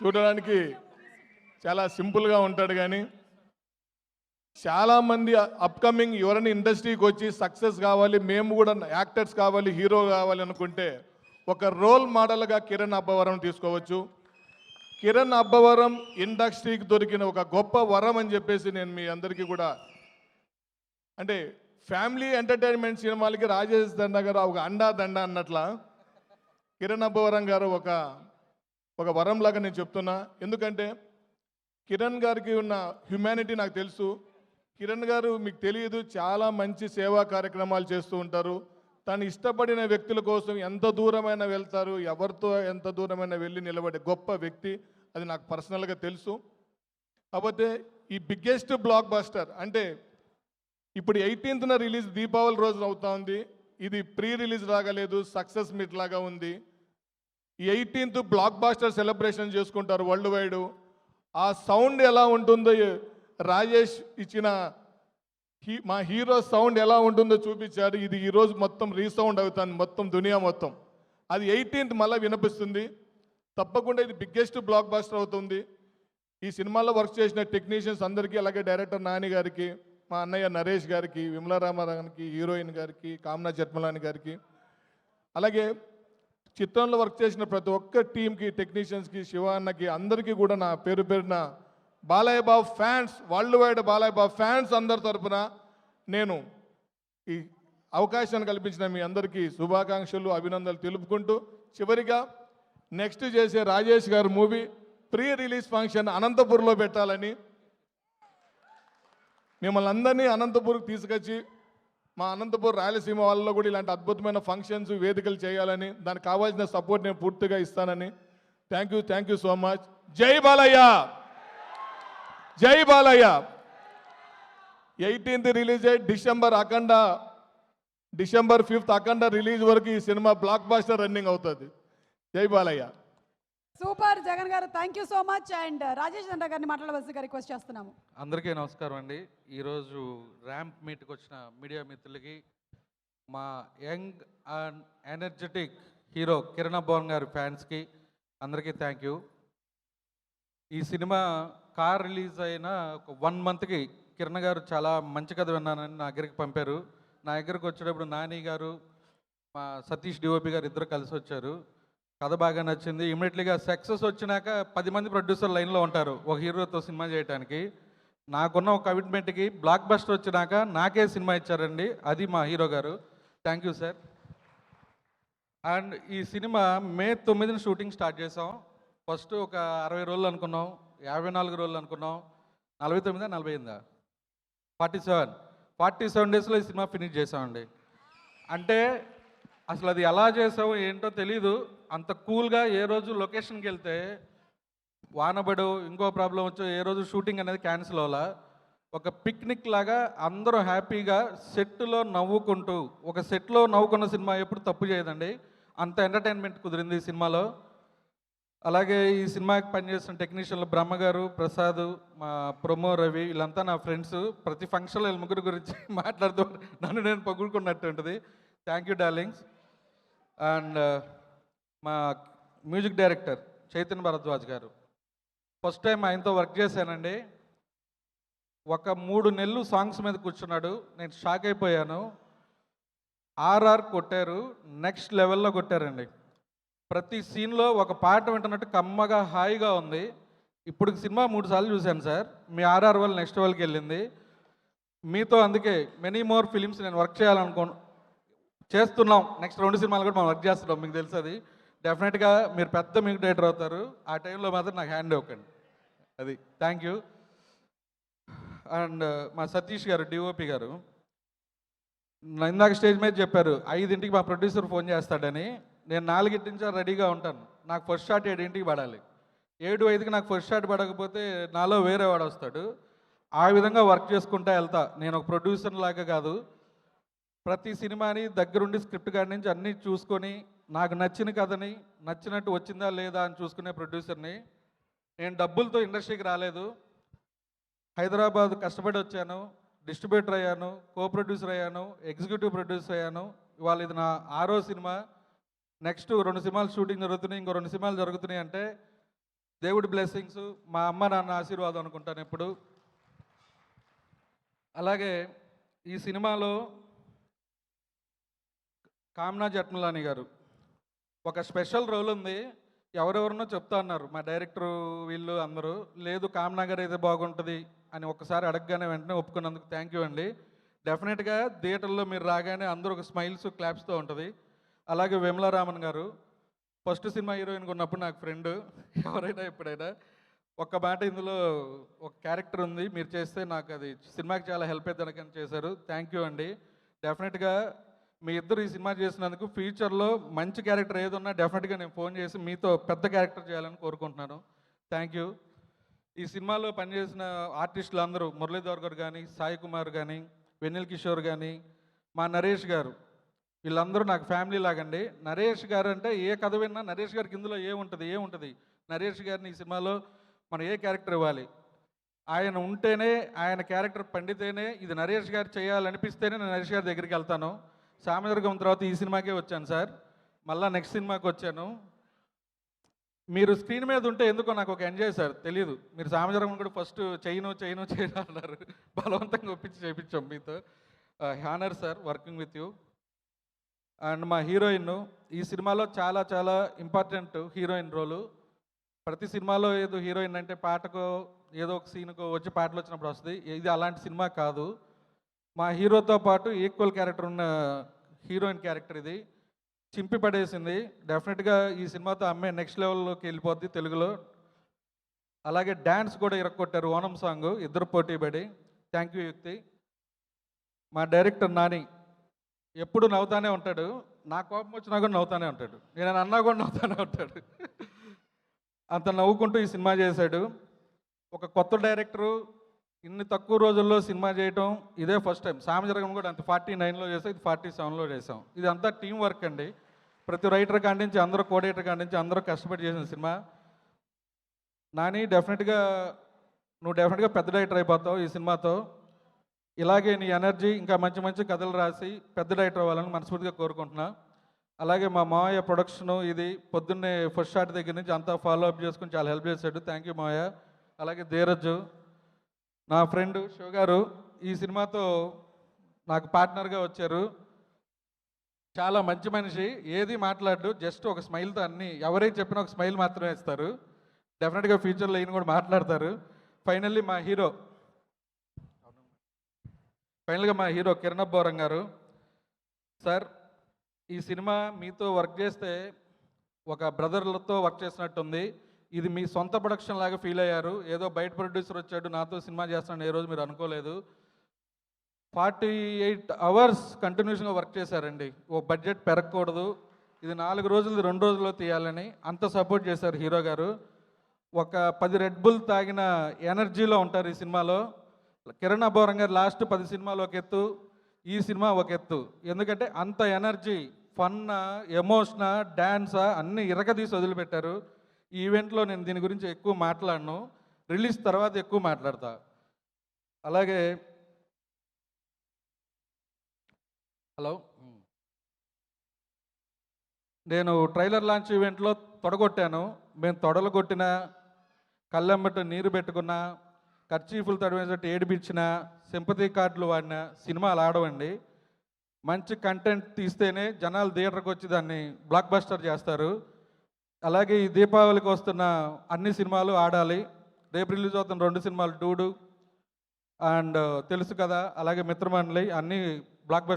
చూడడానికి చాలా సింపుల్గా ఉంటాడు కానీ చాలామంది అప్కమింగ్ ఎవరైనా ఇండస్ట్రీకి వచ్చి సక్సెస్ కావాలి మేము కూడా యాక్టర్స్ కావాలి హీరో కావాలి అనుకుంటే ఒక రోల్ మోడల్గా కిరణ్ అబ్బవరం తీసుకోవచ్చు. కిరణ్ అబ్బవరం ఇండస్ట్రీకి దొరికిన ఒక గొప్ప వరం అని చెప్పేసి నేను మీ అందరికీ కూడా అంటే ఫ్యామిలీ ఎంటర్టైన్మెంట్ సినిమాలకి రాజేష్ దండ గారు ఒక అండా దండ అన్నట్ల కిరణ్ అబ్బవరం గారు ఒక ఒక వరంలాగా నేను చెప్తున్నా. ఎందుకంటే కిరణ్ గారికి ఉన్న హ్యుమానిటీ నాకు తెలుసు. కిరణ్ గారు మీకు తెలియదు చాలా మంచి సేవా కార్యక్రమాలు చేస్తూ ఉంటారు. తను ఇష్టపడిన వ్యక్తుల కోసం ఎంత దూరమైన వెళ్తారు ఎవరితో ఎంత దూరమైన వెళ్ళి నిలబడే గొప్ప వ్యక్తి అది నాకు పర్సనల్గా తెలుసు. కాకపోతే ఈ బిగ్గెస్ట్ బ్లాక్ బస్టర్ అంటే ఇప్పుడు ఎయిటీన్త్న రిలీజ్ దీపావళి రోజున అవుతా ఉంది. ఇది ప్రీ రిలీజ్ రాగలేదు సక్సెస్ మీట్ లాగా ఉంది. ఈ ఎయిటీన్త్ బ్లాక్ బాస్టర్ సెలబ్రేషన్ చేసుకుంటారు వరల్డ్ వైడ్ ఆ సౌండ్ ఎలా ఉంటుందో రాజేష్ ఇచ్చిన హీ- మా హీరో సౌండ్ ఎలా ఉంటుందో చూపించారు ఇది ఈరోజు మొత్తం రీసౌండ్ అవుతుంది మొత్తం దునియా మొత్తం. అది ఎయిటీన్త్ మళ్ళీ వినిపిస్తుంది. తప్పకుండా ఇది బిగ్గెస్ట్ బ్లాక్ బాస్టర్ అవుతుంది. ఈ సినిమాలో వర్క్ చేసిన టెక్నీషియన్స్ అందరికీ అలాగే డైరెక్టర్ నాని గారికి మా అన్నయ్య నరేష్ గారికి విమలారామారావుకి హీరోయిన్ గారికి కామనా జట్మలాని గారికి అలాగే చిత్రంలో వర్క్ చేసిన ప్రతి ఒక్క టీంకి టెక్నీషియన్స్కి శివ అన్నకి అందరికీ కూడా నా పేరు పేరున Balayya Babu fans world wide Balayya Babu fans అందరి తరపున నేను ఈ అవకాశాన్ని కల్పించిన మీ అందరికీ శుభాకాంక్షలు అభినందనలు తెలుపుకుంటూ చివరిగా నెక్స్ట్ చేసే రాజేష్ గారి మూవీ ప్రీ రిలీజ్ ఫంక్షన్ అనంతపూర్లో పెట్టాలని మిమ్మల్ని అందరినీ అనంతపూర్కి తీసుకొచ్చి మా అనంతపూర్ రాయలసీమ వాళ్ళలో కూడా ఇలాంటి అద్భుతమైన ఫంక్షన్స్ వేదికలు చేయాలని దానికి కావాల్సిన సపోర్ట్ నేను పూర్తిగా ఇస్తానని. Thank you thank you so much Jai Balayya! Jai Balayya! Eighteenth release అయ్యి December Akhanda December fifth Akhanda release వరకు ఈ సినిమా బ్లాక్ బాస్టర్ రన్నింగ్ అవుతుంది. జై Balayya! Super. Jagan garu thank you so much and Rajesh Danda గారిని మాట్లాడవలసిందిగా request చేస్తున్నాము. అందరికీ నమస్కారం అండి. ఈరోజు ర్యాంప్ మీట్కి వచ్చిన మీడియా మిత్రులకి మా young and energetic hero Kiran Bhavan గారి ఫ్యాన్స్కి అందరికీ థ్యాంక్ యూ ఈ సినిమా కార్ రిలీజ్ అయిన ఒక వన్ మంత్కి కిరణ్ గారు చాలా మంచి కథ విన్నానని నా దగ్గరికి పంపారు. నా దగ్గరికి వచ్చేటప్పుడు నాని గారు మా సతీష్ డిఓపి గారు ఇద్దరు కలిసి వచ్చారు. కథ బాగా నచ్చింది. ఇమీడియట్లీగా సక్సెస్ వచ్చినాక పది మంది ప్రొడ్యూసర్ లైన్లో ఉంటారు. ఒక హీరోతో సినిమా చేయడానికి నాకున్న ఒక కమిట్మెంట్కి బ్లాక్ బస్టర్ వచ్చినాక నాకే సినిమా ఇచ్చారండి. అది మా హీరో గారు. థ్యాంక్ యూ సార్ అండ్ ఈ సినిమా మే తొమ్మిదిని షూటింగ్ స్టార్ట్ చేసాం ఫస్ట్ ఒక అరవై రోజులు అనుకున్నాం. యాభై నాలుగు రోజులు అనుకున్నాం. నలభై తొమ్మిదా నలభై ఎనిమిదా ఫార్టీ సెవెన్ ఫార్టీ సెవెన్ డేస్లో ఈ సినిమా ఫినిష్ చేసామండి అంటే అసలు అది ఎలా చేసావు ఏంటో తెలీదు. అంత కూల్గా ఏ రోజు లొకేషన్కి వెళ్తే వానబడు ఇంకో ప్రాబ్లం వచ్చో ఏ రోజు షూటింగ్ అనేది క్యాన్సిల్ అవ్వాలా? ఒక పిక్నిక్ లాగా అందరూ హ్యాపీగా సెట్లో నవ్వుకుంటూ ఒక సెట్లో నవ్వుకున్న సినిమా ఎప్పుడు తప్పు చేయదండి. అంత ఎంటర్టైన్మెంట్ కుదిరింది ఈ సినిమాలో. అలాగే ఈ సినిమాకి పనిచేసిన టెక్నీషియన్లు బ్రహ్మగారు ప్రసాద్ మా ప్రొమో రవి వీళ్ళంతా నా ఫ్రెండ్స్. ప్రతి ఫంక్షన్లో వీళ్ళ ముగ్గురు గురించి మాట్లాడుతూ నన్ను నేను పొగుడుకున్నట్టు ఉంటుంది. Thank you darlings. అండ్ మా music director Chaitanya Bharadwaj garu. First time ఆయనతో వర్క్ చేశానండి. ఒక మూడు నెలలు సాంగ్స్ మీద కూర్చున్నాడు. నేను షాక్ అయిపోయాను. ఆర్ఆర్ కొట్టారు. నెక్స్ట్ లెవెల్లో కొట్టారండి. ప్రతి సీన్లో ఒక పాట వింటున్నట్టు కమ్మగా హాయిగా ఉంది. ఇప్పుడు సినిమా మూడు సార్లు చూశాను సార్. మీ ఆర్ఆర్ వల్ల నెక్స్ట్ వాళ్ళకి వెళ్ళింది. మీతో అందుకే మెనీ మోర్ ఫిలిమ్స్ నేను వర్క్ చేయాలనుకో చేస్తున్నాం. నెక్స్ట్ రెండు సినిమాలు కూడా మనం వర్క్ చేస్తున్నాం. మీకు తెలుసు అది. డెఫినెట్గా మీరు పెద్ద మీకు డైరెక్టర్ అవుతారు. ఆ టైంలో మాత్రం నాకు హ్యాండ్ ఇవ్వకండి అది. థ్యాంక్ యూ అండ్ మా సతీష్ గారు డిఓపి గారు ఇందాక స్టేజ్ మీద చెప్పారు ఐదింటికి మా ప్రొడ్యూసర్ ఫోన్ చేస్తాడని. నేను నాలుగింటి నుంచి రెడీగా ఉంటాను. నాకు ఫస్ట్ షాట్ ఏడింటికి పడాలి. ఏడు ఐదుకి నాకు ఫస్ట్ షాట్ పడకపోతే నాలో వేరే వాడు వస్తాడు. ఆ విధంగా వర్క్ చేసుకుంటా వెళ్తా. నేను ఒక ప్రొడ్యూసర్ లాగా కాదు. ప్రతి సినిమాని దగ్గరుండి స్క్రిప్ట్ కాడి నుంచి అన్నీ చూసుకొని నాకు నచ్చిన కథని నచ్చినట్టు వచ్చిందా లేదా అని చూసుకునే ప్రొడ్యూసర్ని నేను డబ్బులతో ఇండస్ట్రీకి రాలేదు. హైదరాబాద్ కష్టపడి వచ్చాను డిస్ట్రిబ్యూటర్ అయ్యాను కో ప్రొడ్యూసర్ అయ్యాను ఎగ్జిక్యూటివ్ ప్రొడ్యూసర్ అయ్యాను. ఇవాళ ఇది నా ఆరో సినిమా. నెక్స్ట్ రెండు సినిమాలు షూటింగ్ జరుగుతున్నాయి ఇంకో రెండు సినిమాలు జరుగుతున్నాయి అంటే దేవుడి బ్లెస్సింగ్స్ మా అమ్మ నాన్న ఆశీర్వాదం అనుకుంటాను ఎప్పుడు. అలాగే ఈ సినిమాలో కామ్నా జట్మలాని గారు. ఒక స్పెషల్ రోల్ ఉంది. ఎవరెవరినో చెప్తా అన్నారు. మా డైరెక్టర్ వీళ్ళు అందరూ లేదు కామ్నా గారు అయితే బాగుంటుంది అని ఒకసారి అడగగానే వెంటనే ఒప్పుకున్నందుకు థ్యాంక్ యూ అండి. డెఫినెట్గా థియేటర్లో మీరు రాగానే అందరూ ఒక స్మైల్స్ క్లాప్స్తో ఉంటుంది. అలాగే విమలారామన్ గారు ఫస్ట్ సినిమా హీరోయిన్గా ఉన్నప్పుడు నాకు ఫ్రెండ్. ఎవరైనా ఎప్పుడైనా ఒక్క మాట ఇందులో ఒక క్యారెక్టర్ ఉంది. మీరు చేస్తే నాకు అది సినిమాకి చాలా హెల్ప్ అవుతుందని చేశారు. థ్యాంక్ యూ అండి. డెఫినెట్గా మీ ఇద్దరు ఈ సినిమా చేసినందుకు ఫ్యూచర్లో మంచి క్యారెక్టర్ ఏదన్నా డెఫినెట్గా నేను ఫోన్ చేసి మీతో పెద్ద క్యారెక్టర్ చేయాలని కోరుకుంటున్నాను. Thank you. ఈ సినిమాలో పనిచేసిన ఆర్టిస్టులు అందరూ మురళీధర్ గారు కానీ సాయి కుమార్ కానీ వెన్నెల్ కిషోర్ కానీ మా నరేష్ గారు వీళ్ళందరూ నాకు ఫ్యామిలీ లాగండి. నరేష్ గారు అంటే ఏ కథ విన్నా నరేష్ గారికి ఇందులో ఏముంటుంది ఏముంటుంది నరేష్ గారిని ఈ సినిమాలో మనం ఏ క్యారెక్టర్ ఇవ్వాలి? ఆయన ఉంటేనే ఆయన క్యారెక్టర్ పండితేనే ఇది నరేష్ గారు చేయాలనిపిస్తేనే నేను నరేష్ గారి దగ్గరికి వెళ్తాను. సామదుర్గం తర్వాత ఈ సినిమాకే వచ్చాను సార్. మళ్ళీ నెక్స్ట్ సినిమాకి వచ్చాను. మీరు స్క్రీన్ మీద ఉంటే ఎందుకో నాకు ఒక ఎంజాయ్ సార్ తెలియదు మీరు సామజరం కూడా ఫస్ట్ చేయను చేయను చేయను అన్నారు. బలవంతంగా ఒప్పించి చేయించాం మీతో. Honour sir working with you. And మా హీరోయిన్ ఈ సినిమాలో చాలా చాలా ఇంపార్టెంట్ హీరోయిన్ రోలు. ప్రతి సినిమాలో ఏదో హీరోయిన్ అంటే పాటకో ఏదో ఒక సీన్కో వచ్చి పాటలు వచ్చినప్పుడు వస్తుంది. ఇది అలాంటి సినిమా కాదు. మా హీరోతో పాటు ఈక్వల్ క్యారెక్టర్ ఉన్న హీరోయిన్ క్యారెక్టర్ ఇది. చింపి పడేసింది. డెఫినెట్గా ఈ సినిమాతో అమ్మాయి నెక్స్ట్ లెవెల్లోకి వెళ్ళిపోద్ది తెలుగులో. అలాగే డ్యాన్స్ కూడా ఇరక్కొట్టారు ఓనం సాంగ్ ఇద్దరు పోటీ పడి థ్యాంక్ యూ యుక్తి. మా డైరెక్టర్ నాని ఎప్పుడు నవ్వుతానే ఉంటాడు. నా కోపం వచ్చినా కూడా నవ్వుతానే ఉంటాడు. నేను అన్నా కూడా నవ్వుతానే ఉంటాడు. అంత నవ్వుకుంటూ ఈ సినిమా చేశాడు. ఒక కొత్త డైరెక్టరు ఇన్ని తక్కువ రోజుల్లో సినిమా చేయటం ఇదే ఫస్ట్ టైం సామజరగం కూడా అంత. ఫార్టీ నైన్లో చేసాం ఇది ఫార్టీ సెవెన్లో చేసాం. ఇది అంతా టీం వర్క్ అండి. ప్రతి రైటర్ కాండించి నుంచి అందరూ కోడేటర్ కాండించి నుంచి అందరూ కష్టపడి చేసిన సినిమా. నాని డెఫినెట్గా నువ్వు డెఫినెట్గా పెద్ద డైరెక్టర్ అయిపోతావు ఈ సినిమాతో. ఇలాగే నీ ఎనర్జీ ఇంకా మంచి మంచి కథలు రాసి పెద్ద డైరెక్టర్ అవ్వాలని మనస్ఫూర్తిగా కోరుకుంటున్నా. అలాగే మా మావయ్య ప్రొడక్షన్ ఇది పొద్దున్నే ఫస్ట్ షాట్ దగ్గర నుంచి అంతా ఫాలో అప్ చేసుకుని చాలా హెల్ప్ చేశాడు. థ్యాంక్ యూ మావయ్య. అలాగే ధీరజ్ నా ఫ్రెండ్ షో గారు ఈ సినిమాతో నాకు పార్ట్నర్గా వచ్చారు. చాలా మంచి మనిషి ఏది మాట్లాడు జస్ట్ ఒక స్మైల్తో అన్ని ఎవరైనా చెప్పినా ఒక స్మైల్ మాత్రమే ఇస్తారు. డెఫినెట్గా ఫ్యూచర్లో ఈయన కూడా మాట్లాడతారు. ఫైనల్లీ మా హీరో ఫైనల్గా మా హీరో కిరణ్ బోరం గారు సార్ ఈ సినిమా మీతో వర్క్ చేస్తే ఒక బ్రదర్లతో వర్క్ చేసినట్టుంది. ఇది మీ సొంత ప్రొడక్షన్ లాగా ఫీల్ అయ్యారు. ఏదో బయట ప్రొడ్యూసర్ వచ్చాడు నాతో సినిమా చేస్తున్నాడు ఏ రోజు మీరు అనుకోలేదు. ఫార్టీ ఎయిట్ అవర్స్ కంటిన్యూషన్గా వర్క్ చేశారండి. ఓ బడ్జెట్ పెరగకూడదు. ఇది నాలుగు రోజులు రెండు రోజుల్లో తీయాలని అంత సపోర్ట్ చేశారు హీరో గారు. ఒక పది రెడ్ బుల్ తాగిన ఎనర్జీలో ఉంటారు ఈ సినిమాలో. కిరణ్ అబ్బోరం గారు లాస్ట్ పది సినిమాలు ఒక ఎత్తు ఈ సినిమా ఒక ఎత్తు. ఎందుకంటే అంత ఎనర్జీ ఫన్న ఎమోషనా డ్యాన్సా అన్ని ఇరగదీసి వదిలిపెట్టారు. ఈవెంట్లో నేను దీని గురించి ఎక్కువ మాట్లాడను రిలీజ్ తర్వాత ఎక్కువ మాట్లాడతా. అలాగే హలో? నేను ట్రైలర్ లాంచ్ ఈవెంట్లో తొడగొట్టాను. మేము తొడలు కొట్టిన కళ్ళెమ్మట నీరు పెట్టుకున్న ఖర్చీఫులు తడివేసినట్టు ఏడిపించిన సింపతి కార్డులు వాడిన సినిమాలు ఆడవండి. మంచి కంటెంట్ తీస్తేనే జనాలు థియేటర్కి వచ్చి దాన్ని బ్లాక్ బస్టర్ చేస్తారు. అలాగే ఈ దీపావళికి వస్తున్న అన్ని సినిమాలు ఆడాలి. రేపు రిలీజ్ అవుతున్న రెండు సినిమాలు డూడు అండ్ తెలుసు కదా అలాగే మిత్రమండలి అన్ని బ్లాక్ బస్టర్